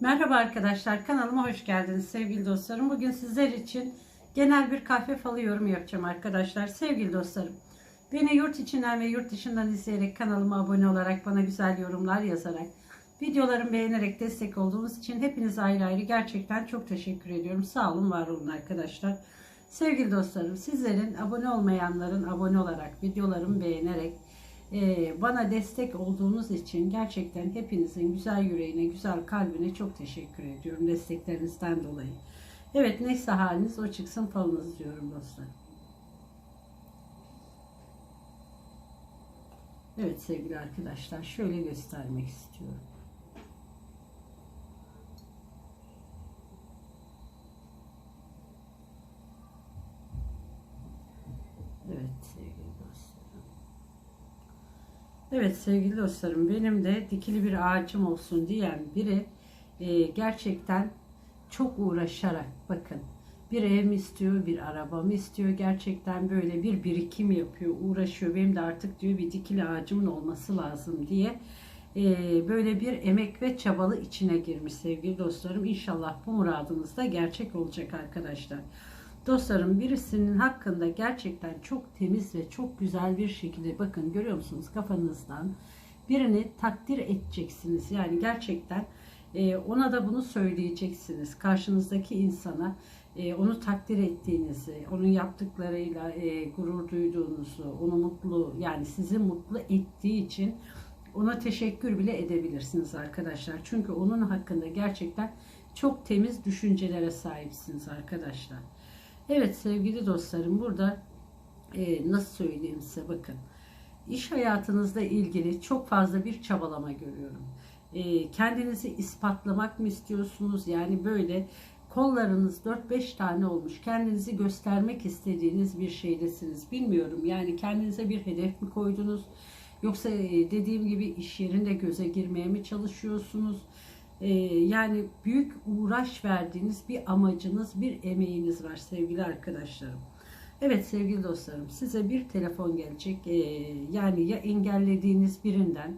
Merhaba arkadaşlar kanalıma hoş geldiniz sevgili dostlarım. Bugün sizler için genel bir kahve falı yorum yapacağım arkadaşlar. Sevgili dostlarım beni yurt içinden ve yurt dışından izleyerek kanalıma abone olarak bana güzel yorumlar yazarak videolarımı beğenerek destek olduğunuz için hepinize ayrı ayrı gerçekten çok teşekkür ediyorum. Sağ olun var olun arkadaşlar. Sevgili dostlarım sizlerin abone olmayanların abone olarak videolarımı beğenerek bana destek olduğunuz için gerçekten hepinizin güzel yüreğine, güzel kalbine çok teşekkür ediyorum desteklerinizden dolayı. Evet neyse haliniz o çıksın falınız diyorum dostlar. Evet sevgili arkadaşlar şöyle göstermek istiyorum. Evet sevgili dostlarım. Evet sevgili dostlarım benim de dikili bir ağacım olsun diyen biri e, gerçekten çok uğraşarak bakın bir ev mi istiyor bir araba mı istiyor gerçekten böyle bir birikim yapıyor uğraşıyor benim de artık diyor bir dikili ağacımın olması lazım diye e, böyle bir emek ve çabalı içine girmiş sevgili dostlarım İnşallah bu muradınız da gerçek olacak arkadaşlar. Dostlarım birisinin hakkında gerçekten çok temiz ve çok güzel bir şekilde bakın görüyor musunuz kafanızdan birini takdir edeceksiniz. Yani gerçekten e, ona da bunu söyleyeceksiniz. Karşınızdaki insana e, onu takdir ettiğinizi, onun yaptıklarıyla e, gurur duyduğunuzu, onu mutlu yani sizi mutlu ettiği için ona teşekkür bile edebilirsiniz arkadaşlar. Çünkü onun hakkında gerçekten çok temiz düşüncelere sahipsiniz arkadaşlar. Evet sevgili dostlarım burada e, nasıl söyleyeyim size bakın. İş hayatınızla ilgili çok fazla bir çabalama görüyorum. E, kendinizi ispatlamak mı istiyorsunuz? Yani böyle kollarınız 4-5 tane olmuş. Kendinizi göstermek istediğiniz bir şeydesiniz. Bilmiyorum yani kendinize bir hedef mi koydunuz? Yoksa e, dediğim gibi iş yerinde göze girmeye mi çalışıyorsunuz? Ee, yani büyük uğraş verdiğiniz bir amacınız, bir emeğiniz var sevgili arkadaşlarım. Evet sevgili dostlarım size bir telefon gelecek. Ee, yani ya engellediğiniz birinden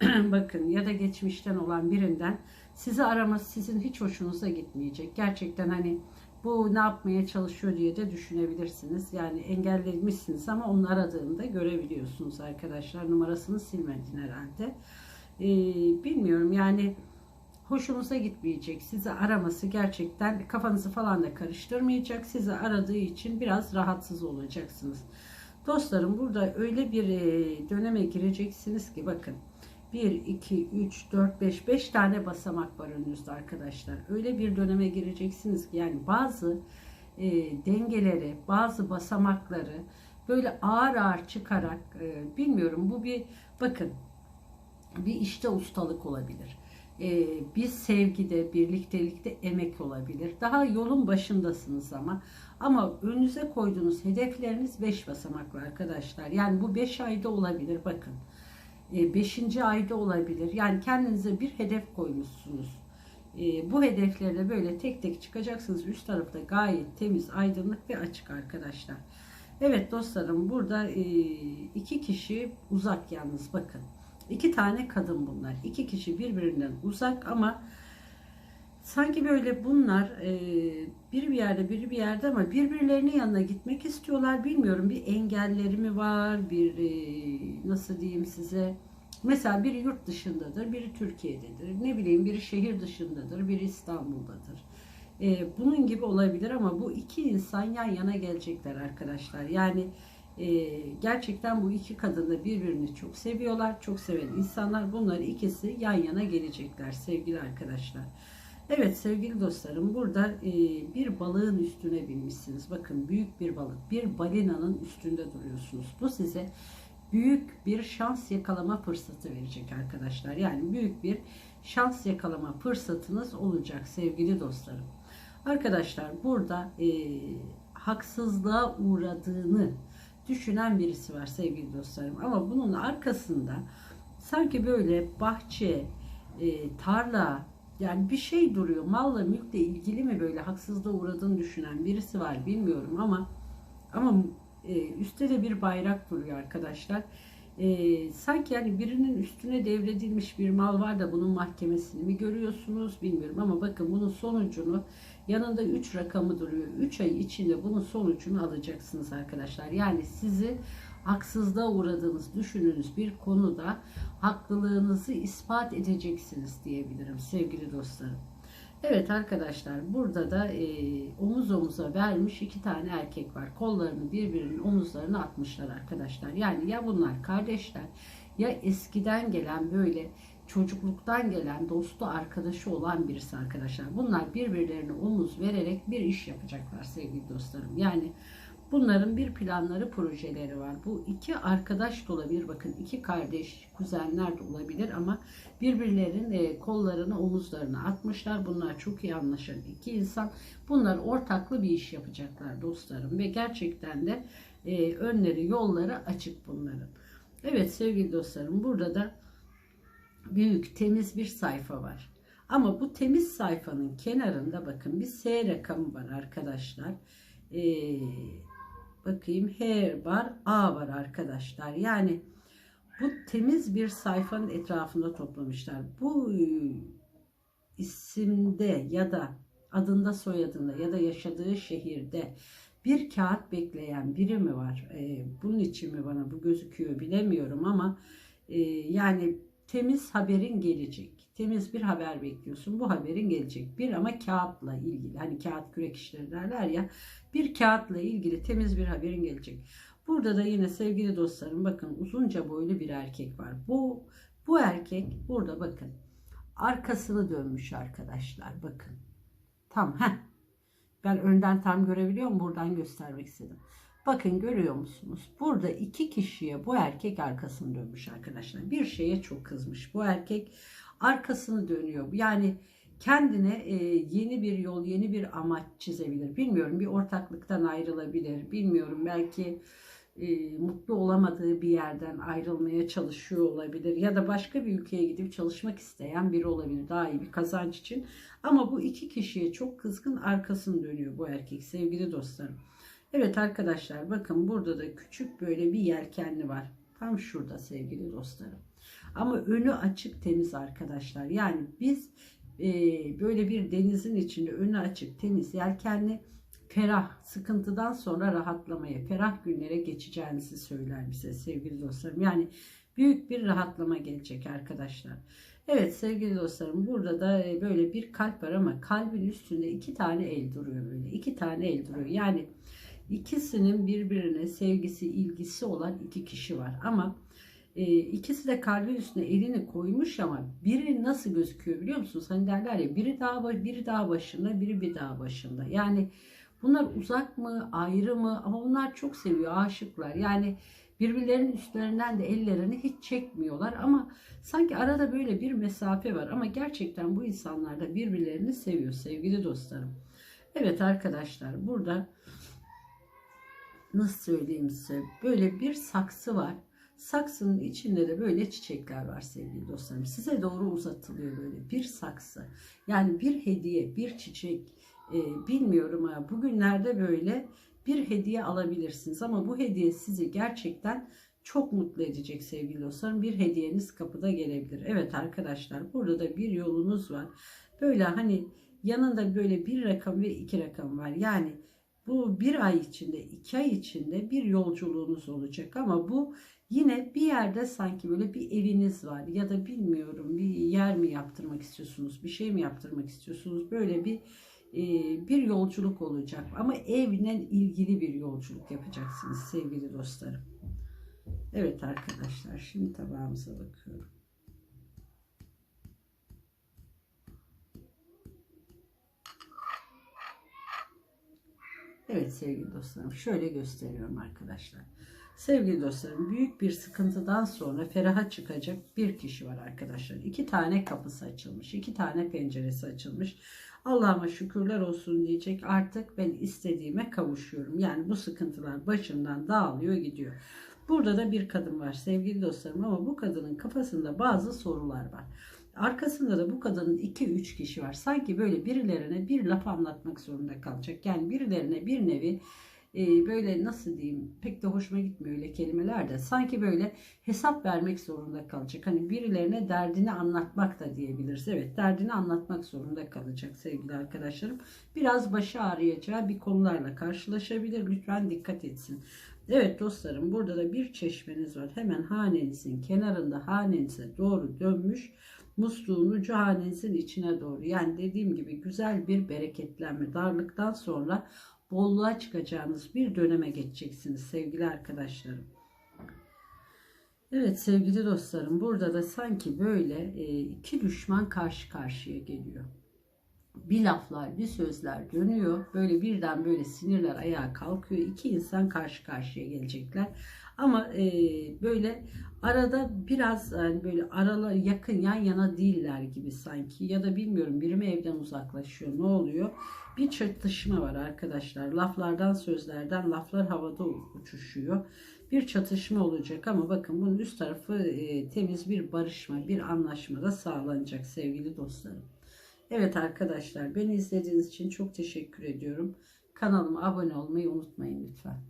bakın ya da geçmişten olan birinden sizi araması sizin hiç hoşunuza gitmeyecek. Gerçekten hani bu ne yapmaya çalışıyor diye de düşünebilirsiniz. Yani engellemişsiniz ama onu aradığında görebiliyorsunuz arkadaşlar. Numarasını silmedin herhalde. Ee, bilmiyorum yani hoşunuza gitmeyecek. Sizi araması gerçekten kafanızı falan da karıştırmayacak. Sizi aradığı için biraz rahatsız olacaksınız. Dostlarım burada öyle bir e, döneme gireceksiniz ki bakın. 1, 2, 3, 4, 5, 5 tane basamak var önünüzde arkadaşlar. Öyle bir döneme gireceksiniz ki yani bazı e, dengeleri, bazı basamakları böyle ağır ağır çıkarak e, bilmiyorum bu bir bakın bir işte ustalık olabilir e, bir sevgide, birliktelikte emek olabilir. Daha yolun başındasınız ama. Ama önünüze koyduğunuz hedefleriniz 5 basamaklı arkadaşlar. Yani bu 5 ayda olabilir bakın. 5. E, ayda olabilir. Yani kendinize bir hedef koymuşsunuz. E, bu hedeflerle böyle tek tek çıkacaksınız. Üst tarafta gayet temiz, aydınlık ve açık arkadaşlar. Evet dostlarım burada e, iki kişi uzak yalnız bakın. İki tane kadın bunlar. İki kişi birbirinden uzak ama sanki böyle bunlar e, biri bir yerde biri bir yerde ama birbirlerinin yanına gitmek istiyorlar. Bilmiyorum bir engelleri mi var bir e, nasıl diyeyim size mesela biri yurt dışındadır biri Türkiye'dedir ne bileyim biri şehir dışındadır biri İstanbul'dadır. E, bunun gibi olabilir ama bu iki insan yan yana gelecekler arkadaşlar. Yani ee, gerçekten bu iki kadın birbirini çok seviyorlar. Çok seven insanlar. Bunlar ikisi yan yana gelecekler sevgili arkadaşlar. Evet sevgili dostlarım burada e, bir balığın üstüne binmişsiniz. Bakın büyük bir balık. Bir balinanın üstünde duruyorsunuz. Bu size büyük bir şans yakalama fırsatı verecek arkadaşlar. Yani büyük bir şans yakalama fırsatınız olacak sevgili dostlarım. Arkadaşlar burada e, haksızlığa uğradığını düşünen birisi var sevgili dostlarım. Ama bunun arkasında sanki böyle bahçe, e, tarla yani bir şey duruyor. Malla mülkle ilgili mi böyle haksızlığa uğradığını düşünen birisi var bilmiyorum ama ama e, üstte de bir bayrak duruyor arkadaşlar. E, sanki yani birinin üstüne devredilmiş bir mal var da bunun mahkemesini mi görüyorsunuz bilmiyorum ama bakın bunun sonucunu yanında 3 rakamı duruyor. 3 ay içinde bunun sonucunu alacaksınız arkadaşlar. Yani sizi haksızlığa uğradığınız düşündüğünüz bir konuda haklılığınızı ispat edeceksiniz diyebilirim sevgili dostlarım. Evet arkadaşlar burada da e, omuz omuza vermiş iki tane erkek var. Kollarını birbirinin omuzlarına atmışlar arkadaşlar. Yani ya bunlar kardeşler ya eskiden gelen böyle çocukluktan gelen dostu arkadaşı olan birisi arkadaşlar. Bunlar birbirlerine omuz vererek bir iş yapacaklar sevgili dostlarım. Yani Bunların bir planları, projeleri var. Bu iki arkadaş da olabilir. Bakın iki kardeş, kuzenler de olabilir ama birbirlerinin e, kollarını, omuzlarına atmışlar. Bunlar çok iyi anlaşan iki insan. Bunlar ortaklı bir iş yapacaklar dostlarım ve gerçekten de e, önleri, yolları açık bunların. Evet sevgili dostlarım burada da büyük, temiz bir sayfa var. Ama bu temiz sayfanın kenarında bakın bir S rakamı var arkadaşlar. Eee bakayım H var, A var arkadaşlar. Yani bu temiz bir sayfanın etrafında toplamışlar. Bu isimde ya da adında soyadında ya da yaşadığı şehirde bir kağıt bekleyen biri mi var? Ee, bunun için mi bana bu gözüküyor bilemiyorum ama e, yani temiz haberin gelecek. Temiz bir haber bekliyorsun. Bu haberin gelecek. Bir ama kağıtla ilgili. Hani kağıt kürek işleri derler ya. Bir kağıtla ilgili temiz bir haberin gelecek. Burada da yine sevgili dostlarım bakın uzunca boylu bir erkek var. Bu bu erkek burada bakın arkasını dönmüş arkadaşlar bakın. Tam heh. Ben önden tam görebiliyor muyum? Buradan göstermek istedim. Bakın görüyor musunuz? Burada iki kişiye bu erkek arkasını dönmüş arkadaşlar. Bir şeye çok kızmış. Bu erkek arkasını dönüyor. Yani kendine e, yeni bir yol, yeni bir amaç çizebilir. Bilmiyorum bir ortaklıktan ayrılabilir. Bilmiyorum belki e, mutlu olamadığı bir yerden ayrılmaya çalışıyor olabilir. Ya da başka bir ülkeye gidip çalışmak isteyen biri olabilir. Daha iyi bir kazanç için. Ama bu iki kişiye çok kızgın arkasını dönüyor bu erkek sevgili dostlarım. Evet arkadaşlar bakın burada da küçük böyle bir yelkenli var. Tam şurada sevgili dostlarım. Ama önü açık temiz arkadaşlar. Yani biz e, böyle bir denizin içinde önü açık temiz yelkenli ferah sıkıntıdan sonra rahatlamaya ferah günlere geçeceğinizi söyler bize sevgili dostlarım. Yani büyük bir rahatlama gelecek arkadaşlar. Evet sevgili dostlarım burada da e, böyle bir kalp var ama kalbin üstünde iki tane el duruyor böyle. iki tane el duruyor. Yani ikisinin birbirine sevgisi, ilgisi olan iki kişi var. Ama e, ikisi de kalbin üstüne elini koymuş ama biri nasıl gözüküyor biliyor musunuz? Hani derler ya biri dağ, biri dağ başında, biri bir dağ başında. Yani bunlar uzak mı, ayrı mı? Ama bunlar çok seviyor, aşıklar. Yani birbirlerinin üstlerinden de ellerini hiç çekmiyorlar ama sanki arada böyle bir mesafe var ama gerçekten bu insanlar da birbirlerini seviyor sevgili dostlarım. Evet arkadaşlar burada nasıl söyleyeyim size böyle bir saksı var. Saksının içinde de böyle çiçekler var sevgili dostlarım. Size doğru uzatılıyor böyle bir saksı. Yani bir hediye, bir çiçek e, bilmiyorum ama bugünlerde böyle bir hediye alabilirsiniz. Ama bu hediye sizi gerçekten çok mutlu edecek sevgili dostlarım. Bir hediyeniz kapıda gelebilir. Evet arkadaşlar burada da bir yolunuz var. Böyle hani yanında böyle bir rakam ve iki rakam var. Yani bu bir ay içinde, iki ay içinde bir yolculuğunuz olacak ama bu yine bir yerde sanki böyle bir eviniz var ya da bilmiyorum bir yer mi yaptırmak istiyorsunuz, bir şey mi yaptırmak istiyorsunuz böyle bir e, bir yolculuk olacak ama evle ilgili bir yolculuk yapacaksınız sevgili dostlarım. Evet arkadaşlar şimdi tabağımıza bakıyorum. Evet sevgili dostlarım şöyle gösteriyorum arkadaşlar. Sevgili dostlarım büyük bir sıkıntıdan sonra feraha çıkacak bir kişi var arkadaşlar. İki tane kapısı açılmış. iki tane penceresi açılmış. Allah'ıma şükürler olsun diyecek artık ben istediğime kavuşuyorum. Yani bu sıkıntılar başından dağılıyor gidiyor. Burada da bir kadın var sevgili dostlarım ama bu kadının kafasında bazı sorular var. Arkasında da bu kadının 2-3 kişi var. Sanki böyle birilerine bir laf anlatmak zorunda kalacak. Yani birilerine bir nevi e, böyle nasıl diyeyim pek de hoşuma gitmiyor öyle kelimeler de sanki böyle hesap vermek zorunda kalacak. Hani birilerine derdini anlatmak da diyebiliriz. Evet derdini anlatmak zorunda kalacak sevgili arkadaşlarım. Biraz başı ağrıyacağı bir konularla karşılaşabilir. Lütfen dikkat etsin. Evet dostlarım burada da bir çeşmeniz var. Hemen hanenizin kenarında hanenize doğru dönmüş. Musluğun ucu hanenizin içine doğru. Yani dediğim gibi güzel bir bereketlenme. Darlıktan sonra bolluğa çıkacağınız bir döneme geçeceksiniz sevgili arkadaşlarım. Evet sevgili dostlarım burada da sanki böyle e, iki düşman karşı karşıya geliyor. Bir laflar bir sözler dönüyor. Böyle birden böyle sinirler ayağa kalkıyor. İki insan karşı karşıya gelecekler. Ama e, böyle arada biraz yani böyle aralar yakın yan yana değiller gibi sanki. Ya da bilmiyorum biri mi evden uzaklaşıyor ne oluyor. Bir çatışma var arkadaşlar. Laflardan sözlerden laflar havada uçuşuyor bir çatışma olacak ama bakın bunun üst tarafı e, temiz bir barışma, bir anlaşma da sağlanacak sevgili dostlarım. Evet arkadaşlar beni izlediğiniz için çok teşekkür ediyorum. Kanalıma abone olmayı unutmayın lütfen.